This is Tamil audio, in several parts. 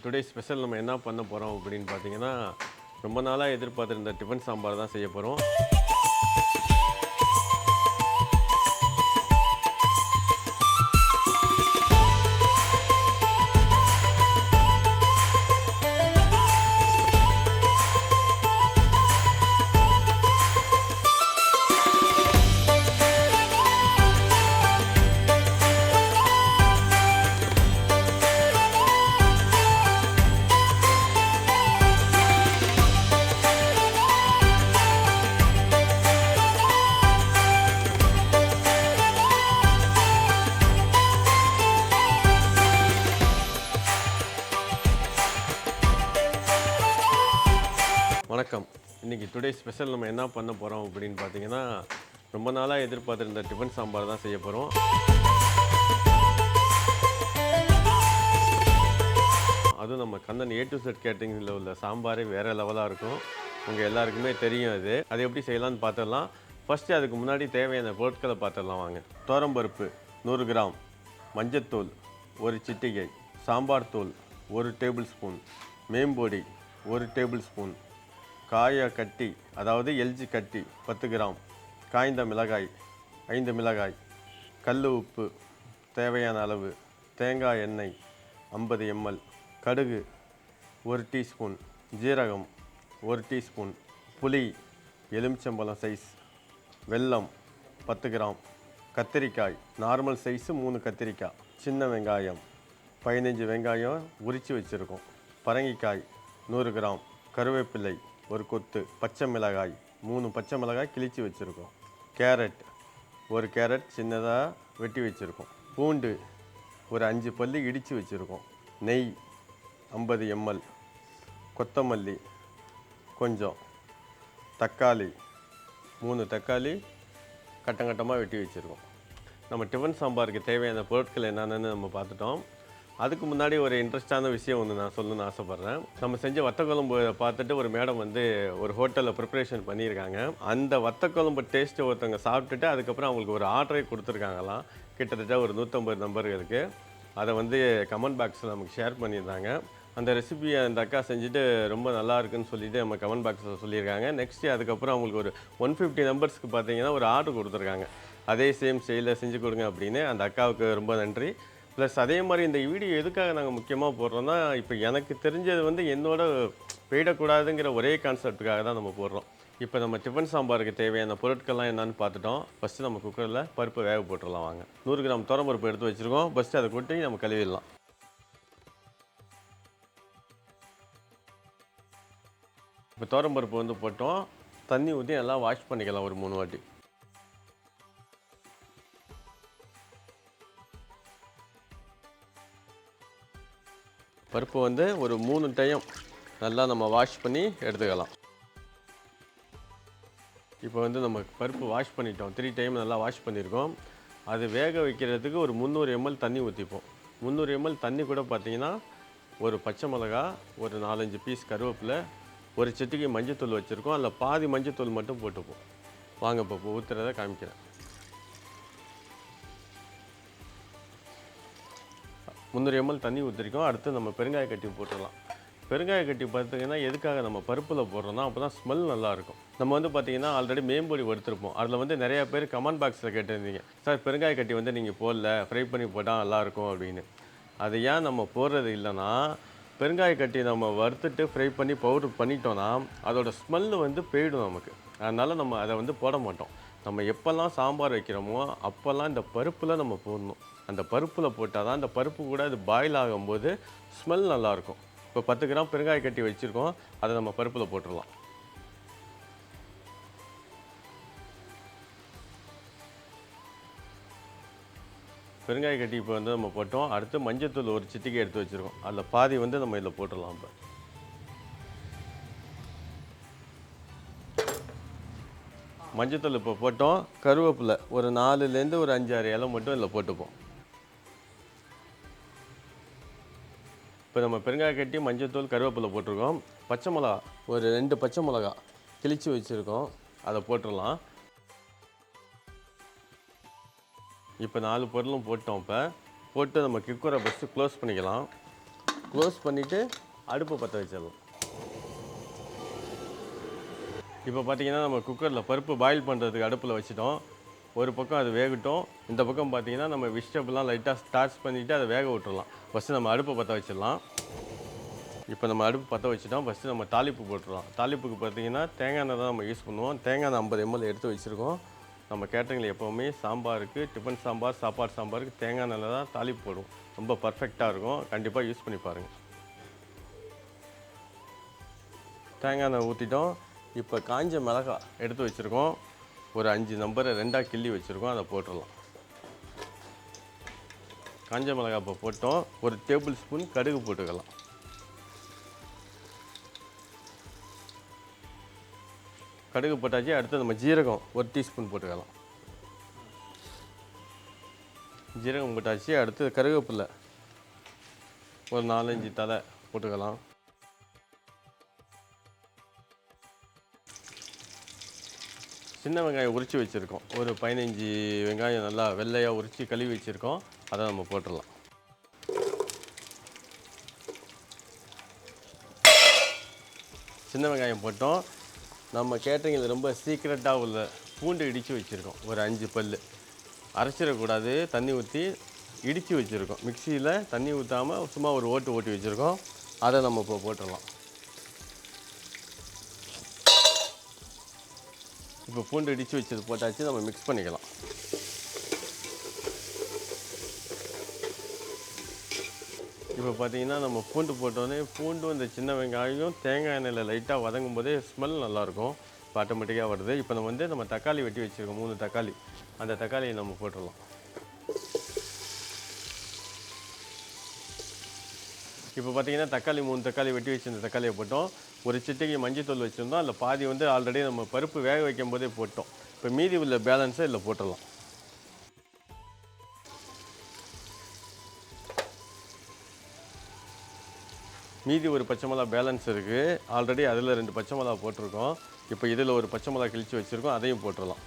டுடே ஸ்பெஷல் நம்ம என்ன பண்ண போகிறோம் அப்படின்னு பார்த்தீங்கன்னா ரொம்ப நாளாக எதிர்பார்த்துருந்த டிஃபன் சாம்பார் தான் செய்ய போகிறோம் இன்றைக்கி டுடே ஸ்பெஷல் நம்ம என்ன பண்ண போகிறோம் அப்படின்னு பார்த்தீங்கன்னா ரொம்ப நாளாக எதிர்பார்த்துருந்த டிஃபன் சாம்பார் தான் செய்ய போகிறோம் அதுவும் நம்ம கண்ணன் ஏ டு செட் கேட்டரிங்கில் உள்ள சாம்பாரே வேறு லெவலாக இருக்கும். உங்கள் எல்லாருக்குமே தெரியும் அது. அது எப்படி செய்யலாம்னு பார்த்துடலாம். ஃபஸ்ட்டு அதுக்கு முன்னாடி தேவையான பொருட்களை பார்த்துடலாம் வாங்க. தோரம்பருப்பு நூறு கிராம் மஞ்சத்தூள் ஒரு சிட்டிகை சாம்பார் தூள் ஒரு டேபிள் ஸ்பூன் மேம்பொடி ஒரு டேபிள் ஸ்பூன் காய கட்டி அதாவது எல்ஜி கட்டி பத்து கிராம். காய்ந்த மிளகாய் ஐந்து மிளகாய். கல் உப்பு தேவையான அளவு. தேங்காய் எண்ணெய் ஐம்பது எம்எல். கடுகு ஒரு டீஸ்பூன். ஜீரகம் ஒரு டீஸ்பூன். புளி எலுமிச்சம்பழம் சைஸ். வெல்லம் பத்து கிராம். கத்திரிக்காய் நார்மல் சைஸு மூணு கத்திரிக்காய். சின்ன வெங்காயம் பதினஞ்சு வெங்காயம் உரித்து வச்சுருக்கோம். பரங்கிக்காய் நூறு கிராம். கருவேப்பிலை ஒரு கொத்து பச்சை மிளகாய் மூணு பச்சை மிளகாய் கிழிச்சு வச்சுருக்கோம். கேரட் ஒரு கேரட் சின்னதாக வெட்டி வச்சுருக்கோம். பூண்டு ஒரு அஞ்சு பல்லு இடித்து வச்சுருக்கோம். நெய் ஐம்பது எம்எல் கொத்தமல்லி கொஞ்சம் தக்காளி மூணு தக்காளி கட்டங்கட்டமாக வெட்டி வச்சுருக்கோம். நம்ம டிஃபன் சாம்பாருக்கு தேவையான பொருட்கள் என்னென்னு நம்ம பார்த்துட்டோம். அதுக்கு முன்னாடி ஒரு இன்ட்ரெஸ்டான விஷயம் ஒன்று நான் சொல்லணும்னு ஆசைப்பட்றேன். நம்ம செஞ்ச வத்தக்குழம்பு பார்த்துட்டு ஒரு மேடம் வந்து ஒரு ஹோட்டலில் ப்ரிப்பரேஷன் பண்ணியிருக்காங்க. அந்த வத்தக்குழம்பு டேஸ்ட்டு ஒருத்தவங்க சாப்பிட்டுட்டு அதுக்கப்புறம் அவங்களுக்கு ஒரு ஆர்டரே கொடுத்துருக்காங்களாம். கிட்டத்தட்ட ஒரு நூற்றம்பது நம்பர்களுக்கு அதை வந்து கமெண்ட் பாக்ஸில் நமக்கு ஷேர் பண்ணியிருந்தாங்க. அந்த ரெசிபியை அந்த அக்கா செஞ்சுட்டு ரொம்ப நல்லா இருக்குன்னு சொல்லிட்டு நம்ம கமெண்ட் பாக்ஸில் சொல்லியிருக்காங்க. நெக்ஸ்ட் அதுக்கப்புறம் அவங்களுக்கு ஒரு ஒன் ஃபிஃப்டி நம்பர்ஸ்க்கு பார்த்தீங்கன்னா ஒரு ஆர்டர் கொடுத்துருக்காங்க. அதே சேம் செயலில் செஞ்சு கொடுங்க அப்படின்னு அந்த அக்காவுக்கு ரொம்ப நன்றி. ப்ளஸ் அதே மாதிரி இந்த வீடியோ எதுக்காக நாங்கள் முக்கியமாக போடுறோம்னா இப்போ எனக்கு தெரிஞ்சது வந்து என்னோட போயிடக்கூடாதுங்கிற ஒரே கான்செப்ட்டுக்காக தான் நம்ம போடுறோம். இப்போ நம்ம டிஃபன் சாம்பாருக்கு தேவையான பொருட்கள்லாம் என்னன்னு பார்த்துட்டோம். ஃபஸ்ட்டு நம்ம குக்கரில் பருப்பு வேக போட்டுடலாம் வாங்க. நூறு கிராம் பருப்பு எடுத்து வச்சுருக்கோம். ஃபஸ்ட்டு அதை கொட்டி நம்ம கழுவிடலாம். இப்போ பருப்பு வந்து போட்டோம். தண்ணி ஊற்றி நல்லா வாஷ் பண்ணிக்கலாம் ஒரு மூணு வாட்டி. பருப்பு வந்து ஒரு மூணு டைம் நல்லா நம்ம வாஷ் பண்ணி எடுத்துக்கலாம். இப்போ வந்து நம்ம பருப்பு வாஷ் பண்ணிட்டோம். த்ரீ டைம் நல்லா வாஷ் பண்ணியிருக்கோம் அது வேக வைக்கிறதுக்கு ஒரு முந்நூறு எம்எல் தண்ணி ஊற்றிப்போம் முந்நூறு எம்எல் தண்ணி கூட பார்த்தீங்கன்னா ஒரு பச்சை மிளகா ஒரு நாலஞ்சு பீஸ் கருவேப்பிலை ஒரு சிட்டிகை மஞ்சத்தூள் வச்சுருக்கோம். அதில் பாதி மஞ்சத்தூள் மட்டும் போட்டுப்போம். வாங்க இப்போ ஊற்றுறத காமிக்கிறேன். முந்நூறு எம்எல் தண்ணி ஊற்றிருக்கோம் அடுத்து நம்ம பெருங்காய கட்டி போட்டுடலாம். பெருங்காய கட்டி பார்த்தீங்கன்னா எதுக்காக நம்ம பருப்பில் போடுறோம்னா அப்போ தான் ஸ்மெல் நல்லாயிருக்கும். நம்ம வந்து பார்த்திங்கன்னா ஆல்ரெடி மேம்பொடி வறுத்துருப்போம். அதில் வந்து நிறையா பேர் கமெண்ட் பாக்ஸில் கேட்டிருந்தீங்க. சார் பெருங்காய கட்டி வந்து நீங்கள் போடல. ஃப்ரை பண்ணி போட்டால் நல்லாயிருக்கும் அப்படின்னு. அது ஏன் நம்ம போடுறது இல்லைன்னா பெருங்காய கட்டி நம்ம வறுத்துட்டு ஃப்ரை பண்ணி பவுடர் பண்ணிட்டோன்னா அதோடய ஸ்மெல்லு வந்து போயிடும் நமக்கு. அதனால் நம்ம அதை வந்து போட மாட்டோம். நம்ம எப்போல்லாம் சாம்பார் வைக்கிறோமோ அப்போல்லாம் இந்த பருப்பில் நம்ம போடணும். அந்த பருப்பில் போட்டால் தான் அந்த பருப்பு கூட அது பாயில் ஆகும்போது ஸ்மெல் நல்லாயிருக்கும். இப்போ பத்து கிராம் பெருங்காய கட்டி வச்சுருக்கோம் அதை நம்ம பருப்பில் போட்டுடலாம். பெருங்காய கட்டி இப்போ வந்து நம்ம போட்டோம். அடுத்து மஞ்சத்தூள் ஒரு சிட்டிக்கை எடுத்து வச்சுருக்கோம். அதில் பாதி வந்து நம்ம இதில் போட்டுடலாம் இப்போ. மஞ்சத்தூள் இப்போ போட்டோம். கருவேப்பிலை ஒரு நாலுலேருந்து ஒரு அஞ்சாறு இலை மட்டும் இதில் போட்டுப்போம். இப்போ நம்ம பெருங்காய கட்டி மஞ்சத்தூள் கருவேப்பிலை போட்டிருக்கோம். பச்சை மிளகா ஒரு ரெண்டு பச்சை மிளகா கிழிச்சு வச்சுருக்கோம். அதை போட்டுடலாம். இப்போ நாலு பொருளும் போட்டோம் இப்போ. போட்டு நம்ம கிக்குரை ஃபஸ்ட்டு க்ளோஸ் பண்ணிக்கலாம். க்ளோஸ் பண்ணிவிட்டு அடுப்பை பற்ற வச்சிடலாம். இப்போ பார்த்தீங்கன்னா நம்ம குக்கரில் பருப்பு பாயில் பண்ணுறதுக்கு அடுப்பில் வச்சுட்டோம். ஒரு பக்கம் அது வேகட்டும். இந்த பக்கம் பார்த்தீங்கன்னா நம்ம வெஜிடபிள்லாம் லைட்டாக ஸ்டார்ச் பண்ணிவிட்டு அதை வேக விட்டுடலாம் ஃபஸ்ட்டு நம்ம அடுப்பை பற்ற வச்சிடலாம். இப்போ நம்ம அடுப்பு பற்ற வச்சுட்டோம். ஃபஸ்ட்டு நம்ம தாளிப்பு போட்டுடலாம் தாளிப்புக்கு பார்த்தீங்கன்னா தேங்காய் எண்ணெய் தான் நம்ம யூஸ் பண்ணுவோம். தேங்காய் எண்ணெய் ஐம்பது எம்எல் எடுத்து வச்சுருக்கோம். நம்ம கேட்டரிங்கில் எப்போவுமே சாம்பாருக்கு டிஃபன் சாம்பார் சாப்பாடு சாம்பாருக்கு தேங்காய் எண்ணெயில் தான் தாளிப்பு போடுவோம் ரொம்ப பர்ஃபெக்டாக இருக்கும். கண்டிப்பாக யூஸ் பண்ணி பாருங்கள் தேங்காய் எண்ணெய் ஊற்றிட்டோம் இப்போ காஞ்ச மிளகாய் எடுத்து வச்சுருக்கோம். ஒரு அஞ்சு நம்பரை ரெண்டாக கிள்ளி வச்சுருக்கோம் அதை போட்டுடலாம். காஞ்ச மிளகாய் இப்போ போட்டோம். ஒரு டேபிள் ஸ்பூன் கடுகு போட்டுக்கலாம். கடுகு போட்டாச்சு அடுத்து நம்ம ஜீரகம் ஒரு டீஸ்பூன் போட்டுக்கலாம். ஜீரகம் போட்டாச்சு அடுத்து கருவேப்பில்லை ஒரு நாலஞ்சு தலை போட்டுக்கலாம். சின்ன வெங்காயம் உரித்து வச்சுருக்கோம். ஒரு பதினஞ்சு வெங்காயம் நல்லா வெள்ளையாக உரித்து கழுவி வச்சுருக்கோம். அதை நம்ம போட்டுடலாம். சின்ன வெங்காயம் போட்டோம். நம்ம கேட்டரிங்கில் ரொம்ப சீக்ரெட்டாக உள்ள பூண்டு இடித்து வச்சுருக்கோம். ஒரு அஞ்சு பல் அரைச்சிடக்கூடாது. தண்ணி ஊற்றி இடித்து வச்சுருக்கோம். மிக்சியில் தண்ணி ஊற்றாமல் சும்மா ஒரு ஓட்டு ஓட்டி வச்சுருக்கோம். அதை நம்ம இப்போ போட்டுடலாம். இப்போ பூண்டு இடித்து வச்சது போட்டாச்சு நம்ம மிக்ஸ் பண்ணிக்கலாம். இப்போ பார்த்தீங்கன்னா நம்ம பூண்டு போட்டோடனே பூண்டும் இந்த சின்ன வெங்காயம் தேங்காய் எண்ணெயில் லைட்டாக வதங்கும் போதே ஸ்மெல் நல்லாயிருக்கும். இப்போ ஆட்டோமேட்டிக்காக வருது. இப்போ நம்ம வந்து நம்ம தக்காளி வெட்டி வச்சுருக்கோம் மூணு தக்காளி அந்த தக்காளியை நம்ம போட்டுடலாம். இப்போ பார்த்தீங்கன்னா தக்காளி மூணு தக்காளி வெட்டி வச்சிருந்த தக்காளியை போட்டோம். ஒரு சிட்டிக்கு மஞ்சத்தூள் வச்சுருந்தோம். அதில் பாதி வந்து ஆல்ரெடி நம்ம பருப்பு வேக வைக்கும் போதே போட்டோம். இப்போ மீதி உள்ள பேலன்ஸை இதில் போட்டுடலாம். மீதி ஒரு பச்சை மிளகா பேலன்ஸ் இருக்குது ஆல்ரெடி அதில் ரெண்டு பச்சை மிளகா போட்டிருக்கோம். இப்போ இதில் ஒரு பச்சை மிளகா கிழிச்சு வச்சுருக்கோம். அதையும் போட்டுடலாம்.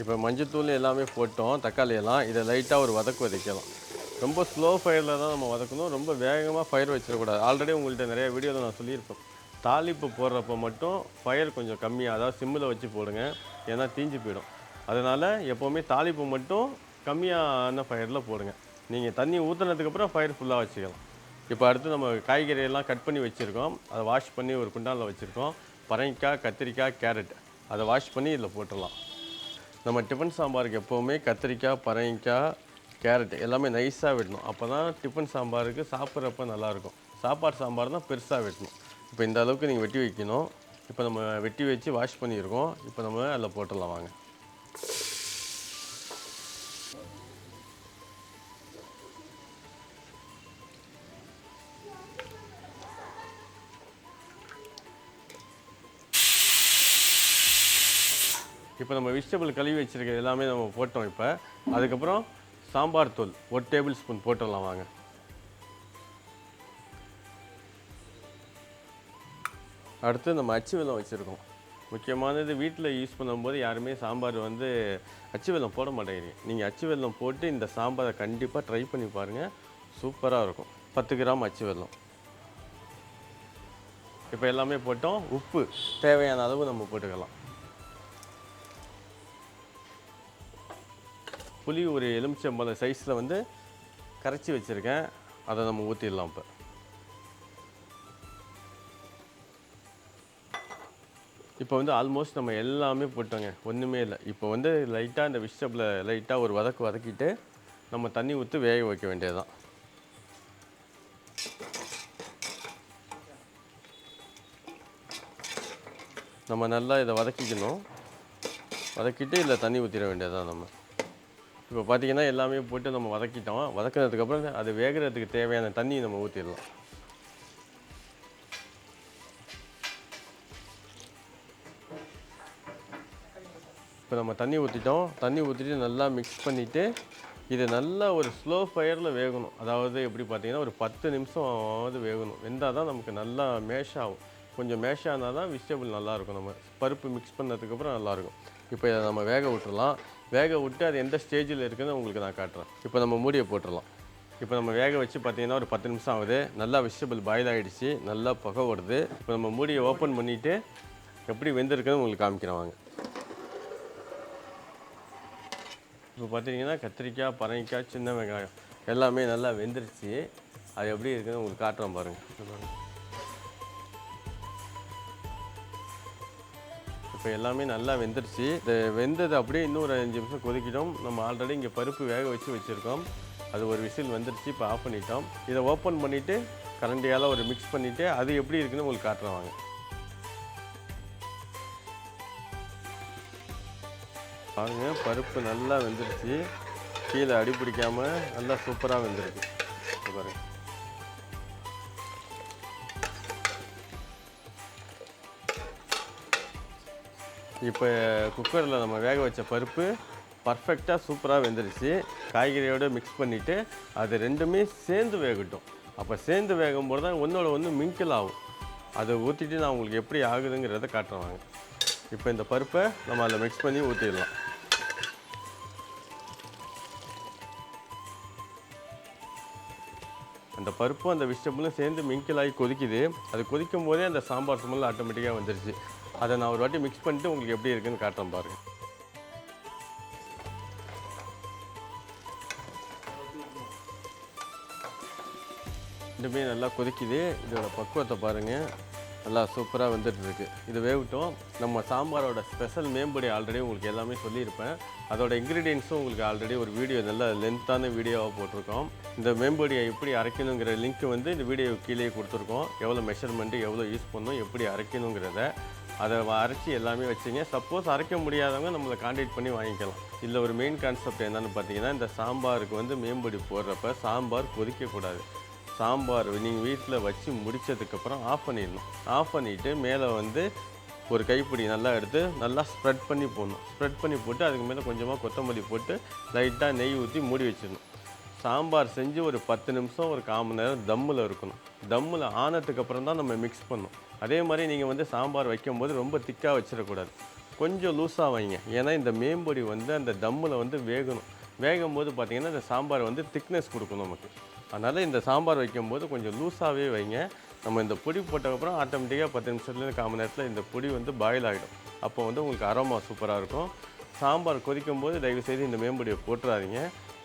இப்போ மஞ்சத்தூள் எல்லாமே போட்டோம். தக்காளி எல்லாம் இதை லைட்டாக ஒரு வதக்கு வதக்கலாம். ரொம்ப ஸ்லோ ஃபயரில் தான் நம்ம வதக்கணும். ரொம்ப வேகமாக ஃபயர் வச்சிடக்கூடாது. ஆல்ரெடி உங்கள்கிட்ட நிறைய வீடியோவில் நான் சொல்லியிருப்பேன். தாளிப்பு போடுறப்ப மட்டும் ஃபயர் கொஞ்சம் கம்மியாக அதாவது சிம்மில் வச்சு போடுங்க. ஏன்னா தீஞ்சு போயிடும். அதனால் எப்போவுமே தாளிப்பு மட்டும் கம்மியான ஃபயரில் போடுங்க. நீங்கள் தண்ணி ஊற்றுனதுக்கப்புறம் ஃபயர் ஃபுல்லாக வச்சுக்கலாம். இப்போ அடுத்து நம்ம காய்கறியெல்லாம் கட் பண்ணி வச்சுருக்கோம். அதை வாஷ் பண்ணி ஒரு குண்டானில் வச்சுருக்கோம். பரங்கிக்காய் கத்திரிக்காய் கேரட் அதை வாஷ் பண்ணி இதில் போட்டுடலாம். நம்ம டிஃபன் சாம்பாருக்கு எப்போவுமே கத்திரிக்காய் பரங்கிக்காய் கேரட் எல்லாமே நைஸாக வெட்டணும் அப்போ தான் டிஃபன் சாம்பாருக்கு சாப்பிட்றப்ப நல்லாயிருக்கும். சாப்பாடு சாம்பார் தான் பெருசாக வெட்டணும். இப்போ இந்த அளவுக்கு நீங்கள் வெட்டி வைக்கணும். இப்போ நம்ம வெட்டி வச்சு வாஷ் பண்ணியிருக்கோம். இப்போ நம்ம அதில் போட்டுடலாம் வாங்க. இப்போ நம்ம வெஜிடபிள் கழுவி வச்சுருக்க எல்லாமே நம்ம போட்டோம் இப்போ. அதுக்கப்புறம் சாம்பார் தூள் ஒரு டேபிள் ஸ்பூன் போட்டுடலாம் வாங்க. அடுத்து நம்ம அச்சு வெல்லம் வச்சுருக்கோம். முக்கியமானது வீட்டில் யூஸ் பண்ணும்போது யாருமே சாம்பார் வந்து அச்சு வெல்லம் போட மாட்டேங்கிறீங்க நீங்கள் அச்சு வெல்லம் போட்டு இந்த சாம்பாரை கண்டிப்பாக ட்ரை பண்ணி பாருங்கள் சூப்பராக இருக்கும். பத்து கிராம் அச்சு வெல்லம். இப்போ எல்லாமே போட்டோம். உப்பு தேவையான அளவு நம்ம போட்டுக்கலாம். புளி ஒரு எலுமிச்சம்பழம் சைஸில் வந்து கரைச்சி வச்சுருக்கேன். அதை நம்ம ஊற்றிடலாம் இப்போ. இப்போ வந்து ஆல்மோஸ்ட் நம்ம எல்லாமே போட்டோங்க. ஒன்றுமே இல்லை. இப்போ வந்து லைட்டாக இந்த வெஜிடபிளை லைட்டாக ஒரு வதக்கு வதக்கிட்டு நம்ம தண்ணி ஊற்றி வேக வைக்க வேண்டியதுதான். நம்ம நல்லா இதை வதக்கிக்கணும். வதக்கிட்டு இதில் தண்ணி ஊற்றிட வேண்டியதுதான் நம்ம. இப்போ பார்த்தீங்கன்னா எல்லாமே போட்டு நம்ம வதக்கிட்டோம். வதக்கினதுக்கப்புறம் அது வேகிறதுக்கு தேவையான தண்ணி நம்ம ஊற்றிடலாம் இப்போ நம்ம தண்ணி ஊற்றிட்டோம் தண்ணி ஊற்றிட்டு நல்லா மிக்ஸ் பண்ணிவிட்டு இது நல்லா ஒரு ஸ்லோ ஃபயரில் வேகணும். அதாவது எப்படி பார்த்தீங்கன்னா ஒரு பத்து நிமிஷம் ஆவது வேகணும். வெந்தால் தான் நமக்கு நல்லா மேஷ் ஆகும். கொஞ்சம் மேஷ் ஆனால் தான் விஜிடபிள் நல்லாயிருக்கும் நம்ம பருப்பு மிக்ஸ் பண்ணதுக்கப்புறம் நல்லாயிருக்கும் இப்போ இதை நம்ம வேக விட்டுடலாம். வேக விட்டு அது எந்த ஸ்டேஜில் இருக்குதுன்னு உங்களுக்கு நான் காட்டுறேன். இப்போ நம்ம மூடியை போட்டுடலாம். இப்போ நம்ம வேக வச்சு பார்த்தீங்கன்னா ஒரு பத்து நிமிஷம் ஆகுது. நல்லா வெஜிடபிள் பாயில் ஆகிடுச்சு நல்லா புகை வருது இப்போ நம்ம மூடியை ஓப்பன் பண்ணிவிட்டு எப்படி வெந்திருக்குன்னு உங்களுக்கு காமிக்கிறேன் வாங்க. இப்போ பார்த்தீங்கன்னா கத்திரிக்காய் பரங்கிக்காய் சின்ன வெங்காயம் எல்லாமே நல்லா வெந்துருச்சு. அது எப்படி இருக்குதுன்னு உங்களுக்கு காட்டுறோம் பாருங்கள் இப்போ எல்லாமே நல்லா வெந்துருச்சு. இந்த வெந்தது அப்படியே இன்னும் ஒரு அஞ்சு நிமிஷம் கொதிக்கிட்டோம். நம்ம ஆல்ரெடி இங்கே பருப்பு வேக வச்சு வச்சுருக்கோம். அது ஒரு விசில் வந்துருச்சு இப்போ ஆஃப் பண்ணிட்டோம். இதை ஓப்பன் பண்ணிவிட்டு கரண்டியால் ஒரு மிக்ஸ் பண்ணிவிட்டு அது எப்படி இருக்குன்னு உங்களுக்கு காட்டுறேன் வாங்க. பாருங்க பருப்பு நல்லா வெந்துருச்சு. கீழே அடி பிடிக்காமல் நல்லா சூப்பராக வெந்திருக்கு. பாருங்கள் இப்போ குக்கரில் நம்ம வேக வச்ச பருப்பு பர்ஃபெக்டாக சூப்பராக வெந்துருச்சு. காய்கறியோட மிக்ஸ் பண்ணிவிட்டு அது ரெண்டுமே சேர்ந்து வேகட்டும். அப்போ சேர்ந்து வேகும்போது தான் ஒன்றோட ஒன்று மிங்கிள் ஆகும். அதை ஊற்றிட்டு நான் உங்களுக்கு எப்படி ஆகுதுங்கிறத காட்டுறாங்க இப்போ இந்த பருப்பை நம்ம அதில் மிக்ஸ் பண்ணி ஊற்றிடலாம் அந்த பருப்பும் அந்த வெஜிடபிளும் சேர்ந்து மிங்கிள் ஆகி கொதிக்குது. அது கொதிக்கும் போதே அந்த சாம்பார் ஸ்மெல் ஆட்டோமேட்டிக்காக வந்துருச்சு. அதை நான் ஒரு வாட்டி மிக்ஸ் பண்ணிட்டு உங்களுக்கு எப்படி இருக்குன்னு காட்டுறேன் பாருங்கள் ரெண்டுமே நல்லா கொதிக்குது. இதோட பக்குவத்தை பாருங்கள் நல்லா சூப்பராக வந்துட்டு இருக்கு இது வேகட்டும். நம்ம சாம்பாரோட ஸ்பெஷல் மேம்படி ஆல்ரெடி உங்களுக்கு எல்லாமே சொல்லியிருப்பேன். அதோட இன்க்ரீடியன்ஸும் உங்களுக்கு ஆல்ரெடி ஒரு வீடியோ நல்ல லென்த்தான வீடியோவாக போட்டிருக்கோம். இந்த மேம்படியை எப்படி அரைக்கணுங்கிற லிங்க் வந்து இந்த வீடியோ கீழே கொடுத்துருக்கோம். எவ்வளோ மெஷர்மெண்ட்டு எவ்வளோ யூஸ் பண்ணணும் எப்படி அரைக்கணுங்கிறத அதை அரைச்சி எல்லாமே வச்சுங்க. சப்போஸ் அரைக்க முடியாதவங்க நம்மளை காண்டாக்ட் பண்ணி வாங்கிக்கலாம். இதில் ஒரு மெயின் கான்செப்ட் என்னென்னு பார்த்தீங்கன்னா இந்த சாம்பாருக்கு வந்து மேம்படி போடுறப்ப சாம்பார் கொதிக்கக்கூடாது. சாம்பார் நீங்கள் வீட்டில் வச்சு முடிச்சதுக்கப்புறம் ஆஃப் பண்ணிடணும். ஆஃப் பண்ணிவிட்டு மேலே வந்து ஒரு கைப்பிடி நல்லா எடுத்து நல்லா ஸ்ப்ரெட் பண்ணி போடணும். ஸ்ப்ரெட் பண்ணி போட்டு அதுக்கு மேலே கொஞ்சமாக கொத்தமல்லி போட்டு லைட்டாக நெய் ஊற்றி மூடி வச்சிடணும். சாம்பார் செஞ்சு ஒரு பத்து நிமிஷம் ஒரு கால் மணி நேரம் தம்மில் இருக்கணும். தம்மில் ஆனதுக்கப்புறம் தான் நம்ம மிக்ஸ் பண்ணணும். அதே மாதிரி நீங்கள் வந்து சாம்பார் வைக்கும்போது ரொம்ப திக்காக வச்சிடக்கூடாது. கொஞ்சம் லூஸாக வைங்க. ஏன்னா இந்த மேம்பொடி வந்து அந்த தம்மில் வந்து வேகணும். வேகும் போது பார்த்திங்கன்னா இந்த சாம்பார் வந்து திக்னஸ் கொடுக்கும் நமக்கு. அதனால் இந்த சாம்பார் வைக்கும்போது கொஞ்சம் லூஸாகவே வைங்க. நம்ம இந்த பொடி போட்டதுக்கப்புறம் ஆட்டோமேட்டிக்காக பத்து நிமிஷத்துலேருந்து கால் மணி நேரத்தில் இந்த பொடி வந்து பாயில் ஆகிடும் அப்போ வந்து உங்களுக்கு அரோமா சூப்பராக இருக்கும். சாம்பார் கொதிக்கும் போது தயவு செய்து இந்த மேம்பொடியை போட்டுறாதீங்க.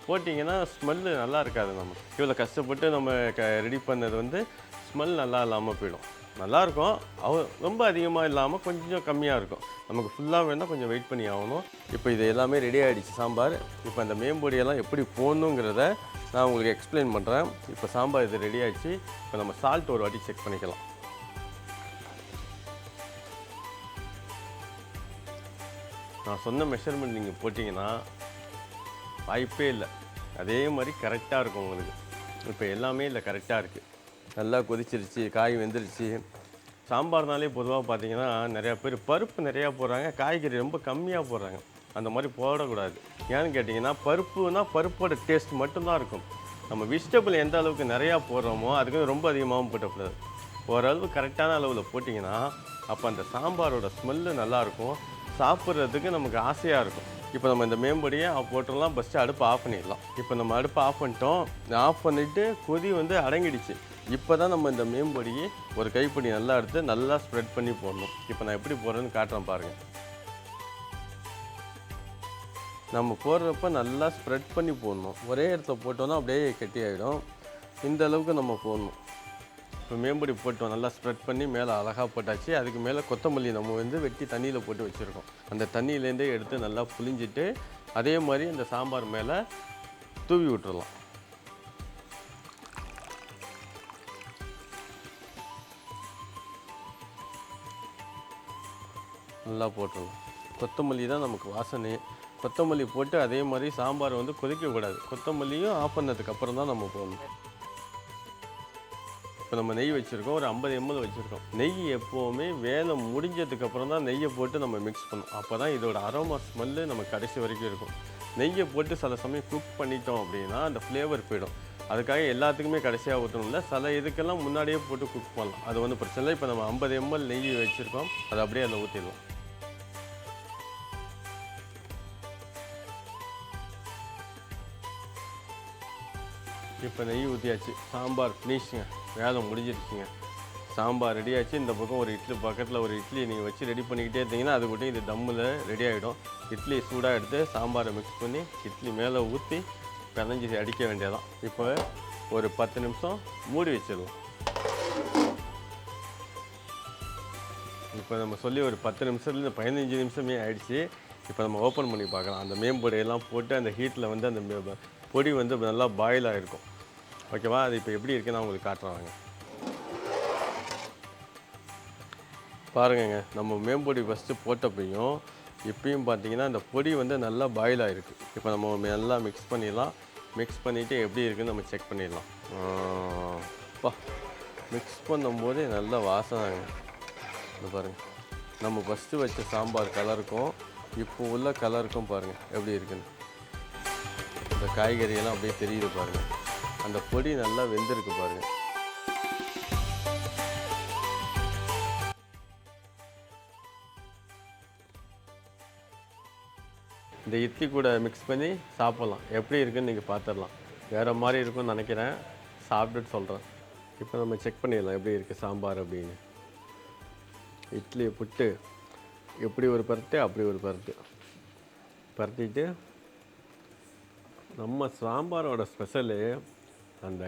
போட்டிங்கன்னா ஸ்மெல்லு நல்லா இருக்காது நம்ம இவ்வளோ கஷ்டப்பட்டு நம்ம க ரெடி பண்ணது வந்து ஸ்மெல் நல்லா இல்லாமல் போயிடும். நல்லாயிருக்கும். அவ ரொம்ப அதிகமாக இல்லாமல் கொஞ்சம் கம்மியாக இருக்கும். நமக்கு ஃபுல்லாக வேணால் கொஞ்சம் வெயிட் பண்ணி ஆகணும். இப்போ இது எல்லாமே ரெடி ஆகிடுச்சு சாம்பார். இப்போ அந்த மேம்பொடியெல்லாம் எப்படி போடணுங்கிறத நான் உங்களுக்கு எக்ஸ்பிளைன் பண்ணுறேன் இப்போ சாம்பார் இது ரெடி ஆகிடுச்சு இப்போ நம்ம சால்ட் ஒரு வாட்டி செக் பண்ணிக்கலாம். நான் சொன்ன மெஷர்மெண்ட் நீங்கள் போட்டிங்கன்னா வாய்ப்பே இல்லை. அதே மாதிரி கரெக்டாக இருக்கும் உங்களுக்கு. இப்போ எல்லாமே இல்லை கரெக்டாக இருக்குது நல்லா கொதிச்சிருச்சு காய் வெந்துருச்சு. சாம்பார்னாலே பொதுவாக பார்த்தீங்கன்னா நிறையா பேர் பருப்பு நிறையா போடுறாங்க காய்கறி ரொம்ப கம்மியாக போடுறாங்க. அந்த மாதிரி போடக்கூடாது. ஏன்னு கேட்டிங்கன்னா பருப்புனா பருப்போட டேஸ்ட் மட்டும்தான் இருக்கும். நம்ம வெஜிடபிள் எந்த அளவுக்கு நிறையா போடுறோமோ அதுக்கு ரொம்ப அதிகமாகவும் போட்டக்கூடாது. ஓரளவு கரெக்டான அளவில் போட்டிங்கன்னா அப்போ அந்த சாம்பாரோட ஸ்மெல்லு நல்லாயிருக்கும் சாப்பிட்றதுக்கு நமக்கு ஆசையாக இருக்கும். இப்போ நம்ம இந்த மேம்படியை போட்டுடலாம் ஃபஸ்ட்டு அடுப்பு ஆஃப் பண்ணிடலாம். இப்போ நம்ம அடுப்பு ஆஃப் பண்ணிட்டோம். ஆஃப் பண்ணிவிட்டு கொதி வந்து அடங்கிடுச்சு. இப்போ தான் நம்ம இந்த மேம்படியை ஒரு கைப்பிடி நல்லா எடுத்து நல்லா ஸ்ப்ரெட் பண்ணி போடணும். இப்போ நான் எப்படி போடுறேன்னு காட்டுறேன் பாருங்கள் நம்ம போடுறப்ப நல்லா ஸ்ப்ரெட் பண்ணி போடணும். ஒரே இடத்துல போட்டோன்னா அப்படியே கெட்டி ஆகிடும் இந்த அளவுக்கு நம்ம போடணும். இப்போ மேம்படி போட்டோம் நல்லா ஸ்ப்ரெட் பண்ணி மேலே அழகாக போட்டாச்சு. அதுக்கு மேலே கொத்தமல்லி நம்ம வந்து வெட்டி தண்ணியில் போட்டு வச்சுருக்கோம். அந்த தண்ணியிலேருந்தே எடுத்து நல்லா புளிஞ்சிட்டு அதே மாதிரி அந்த சாம்பார் மேலே தூவி விட்டுறலாம். நல்லா போட்டுடலாம் கொத்தமல்லி தான் நமக்கு வாசனை. கொத்தமல்லி போட்டு அதே மாதிரி சாம்பார் வந்து கொதிக்கக்கூடாது கொத்தமல்லியும் ஆஃப் பண்ணதுக்கு அப்புறம் தான் நம்ம போடணும். இப்போ நம்ம நெய் வச்சுருக்கோம். ஒரு ஐம்பது எம்எல் வச்சுருக்கோம். நெய் எப்போவுமே வேலை முடிஞ்சதுக்கு அப்புறம் தான் நெய்யை போட்டு நம்ம மிக்ஸ் பண்ணணும். அப்போ தான் இதோட அரோமா ஸ்மெல்லு நமக்கு கடைசி வரைக்கும் இருக்கும். நெய்யை போட்டு சில சமயம் குக் பண்ணிட்டோம் அப்படின்னா அந்த ஃப்ளேவர் போயிடும். அதுக்காக எல்லாத்துக்குமே கடைசியாக ஊற்றணும் இல்லை சில இதுக்கெல்லாம் முன்னாடியே போட்டு குக் பண்ணலாம். அது வந்து பிரச்சனை இல்லை. இப்போ நம்ம ஐம்பது எம்எல் நெய் வச்சுருக்கோம். அதை அப்படியே அதில் ஊற்றிடுவோம் இப்போ நெய் ஊற்றியாச்சு சாம்பார் ஃபினிஷுங்க வேலை முடிஞ்சிருச்சுங்க. சாம்பார் ரெடி ஆச்சு இந்த பக்கம் ஒரு இட்லி பக்கத்தில் ஒரு இட்லி நீங்கள் வச்சு ரெடி பண்ணிக்கிட்டே இருந்தீங்கன்னா அது கூட இது தம்மில் ரெடி ஆகிடும் இட்லி சூடாக எடுத்து சாம்பாரை மிக்ஸ் பண்ணி இட்லி மேலே ஊற்றி பிணைஞ்சி அடிக்க வேண்டியதான் இப்போ ஒரு பத்து நிமிஷம் மூடி வச்சிடுவோம் இப்போ நம்ம சொல்லி ஒரு பத்து நிமிஷத்துல பதினஞ்சு நிமிஷமே ஆயிடுச்சு. இப்போ நம்ம ஓப்பன் பண்ணி பார்க்கலாம். அந்த மேம்பொடியெல்லாம் போட்டு அந்த ஹீட்டில் வந்து அந்த மே- பொடி வந்து நல்லா பாயில் ஆகிருக்கும் ஓகேவா? அது இப்போ எப்படி இருக்குன்னு நான் உங்களுக்கு காட்டுறாங்க பாருங்கங்க நம்ம மேம்பொடி ஃபஸ்ட்டு போட்டப்பையும் இப்பயும் பார்த்தீங்கன்னா அந்த பொடி வந்து நல்லா பாயில் ஆகிருக்கு இப்போ நம்ம நல்லா மிக்ஸ் பண்ணிடலாம். மிக்ஸ் பண்ணிவிட்டு எப்படி இருக்குன்னு நம்ம செக் பண்ணிடலாம். பா மிக்ஸ் பண்ணும்போதே நல்ல வாசனைங்க. இது பாருங்கள் நம்ம ஃபஸ்ட்டு வச்ச சாம்பார் கலருக்கும் இப்போ உள்ள கலருக்கும் பாருங்கள் எப்படி இருக்குன்னு. இந்த காய்கறியெல்லாம் அப்படியே தெரியுது பாருங்கள் அந்த பொடி நல்லா வெந்திருக்கு பாருங்கள் இந்த இட்லி கூட மிக்ஸ் பண்ணி சாப்பிட்லாம். எப்படி இருக்குன்னு நீங்கள் பார்த்துடலாம் வேறு மாதிரி இருக்கும்னு நினைக்கிறேன். சாப்பிட்டுட்டு சொல்கிறேன் இப்போ நம்ம செக் பண்ணிடலாம் எப்படி இருக்குது சாம்பார் அப்படின்னு. இட்லி புட்டு. எப்படி ஒரு பரட்டு அப்படி ஒரு பரட்டு. பரட்டிட்டு நம்ம சாம்பாரோட ஸ்பெஷலு அந்த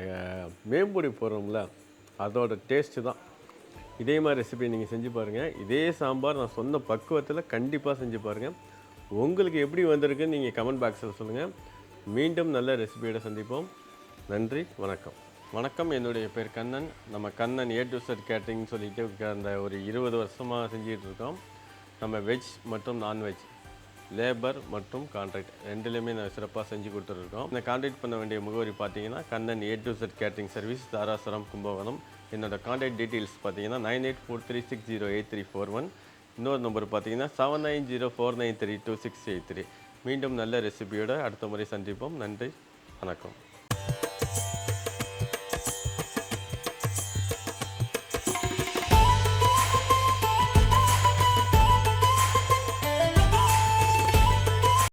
மேம்பொடி போடுறோம்ல அதோட டேஸ்ட்டு தான். இதே மாதிரி ரெசிபி நீங்கள் செஞ்சு பாருங்கள் இதே சாம்பார் நான் சொன்ன பக்குவத்தில் கண்டிப்பாக செஞ்சு பாருங்கள் உங்களுக்கு எப்படி வந்திருக்குன்னு நீங்கள் கமெண்ட் பாக்ஸில் சொல்லுங்கள் மீண்டும் நல்ல ரெசிபியோட சந்திப்போம். நன்றி வணக்கம். வணக்கம் என்னுடைய பேர் கண்ணன். நம்ம Kannan A to Z catering சொல்லிட்டு அந்த ஒரு இருபது வருஷமாக செஞ்சிகிட்ருக்கோம் இருக்கோம். நம்ம வெஜ் மற்றும் நான்வெஜ் லேபர் மற்றும் கான்ட்ராக்ட் ரெண்டுலேயுமே நான் சிறப்பாக செஞ்சு கொடுத்துருக்கோம். இந்த கான்டாக்ட் பண்ண வேண்டிய முகவரி பார்த்தீங்கன்னா Kannan A to Z catering service Tharasuram Kumbakonam. என்னோட கான்டாக்ட் டீட்டெயில்ஸ் பார்த்தீங்கன்னா nine eight four three six zero eight three four one இன்னொரு நம்பர் பார்த்தீங்கன்னா seven nine zero four nine three two six eight three மீண்டும் நல்ல ரெசிபியோட அடுத்த முறை சந்திப்போம். நன்றி வணக்கம்.